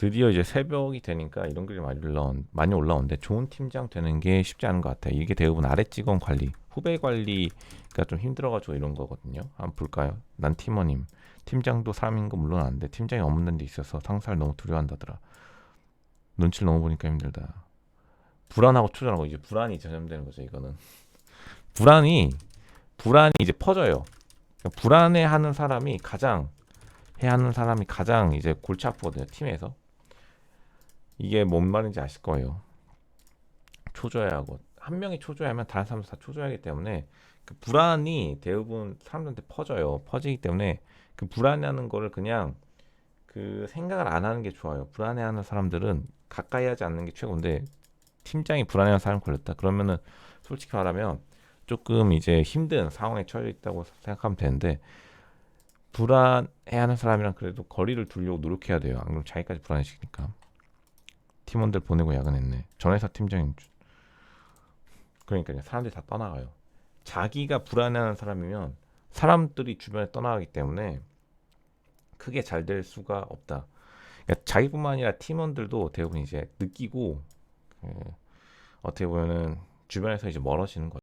드디어 이제 새벽이 되니까 이런 글이 많이 올라온 많이 올라오는데 좋은 팀장 되는 게 쉽지 않은 것 같아요. 이게 대부분 아래 직원 관리, 후배 관리가 좀 힘들어가지고 이런 거거든요. 한번 볼까요? 난 팀원임. 팀장도 사람인 거 물론 아는데 팀장이 없는 데 있어서 상사를 너무 두려워한다더라. 눈치를 너무 보니까 힘들다. 불안하고 초조하고 이제 불안이 전염되는 거죠. 이거는 불안이 불안이 이제 퍼져요. 그러니까 불안해하는 사람이 가장 해하는 사람이 가장 이제 골치 아프거든요. 팀에서 이게 뭔 말인지 아실 거예요. 초조해하고 한 명이 초조해하면 다른 사람도 다 초조하기 때문에 그 불안이 대부분 사람들한테 퍼져요. 퍼지기 때문에 그 불안해하는 거를 그냥 그 생각을 안 하는 게 좋아요. 불안해하는 사람들은 가까이 하지 않는 게 최고인데 팀장이 불안해하는 사람 걸렸다. 그러면은 솔직히 말하면 조금 이제 힘든 상황에 처해 있다고 생각하면 되는데 불안해하는 사람이랑 그래도 거리를 두려고 노력해야 돼요. 안 그러면 자기까지 불안해지니까. 팀원들 보내고 야근했네. 전 회사 팀장인 줄. 그러니까요. 사람들이 다 떠나가요. 자기가 불안해하는 사람이면 사람들이 주변에 떠나가기 때문에 크게 잘 될 수가 없다. 그러니까 자기뿐만 아니라 팀원들도 대부분 이제 느끼고 그 어떻게 보면은 주변에서 이제 멀어지는 거죠.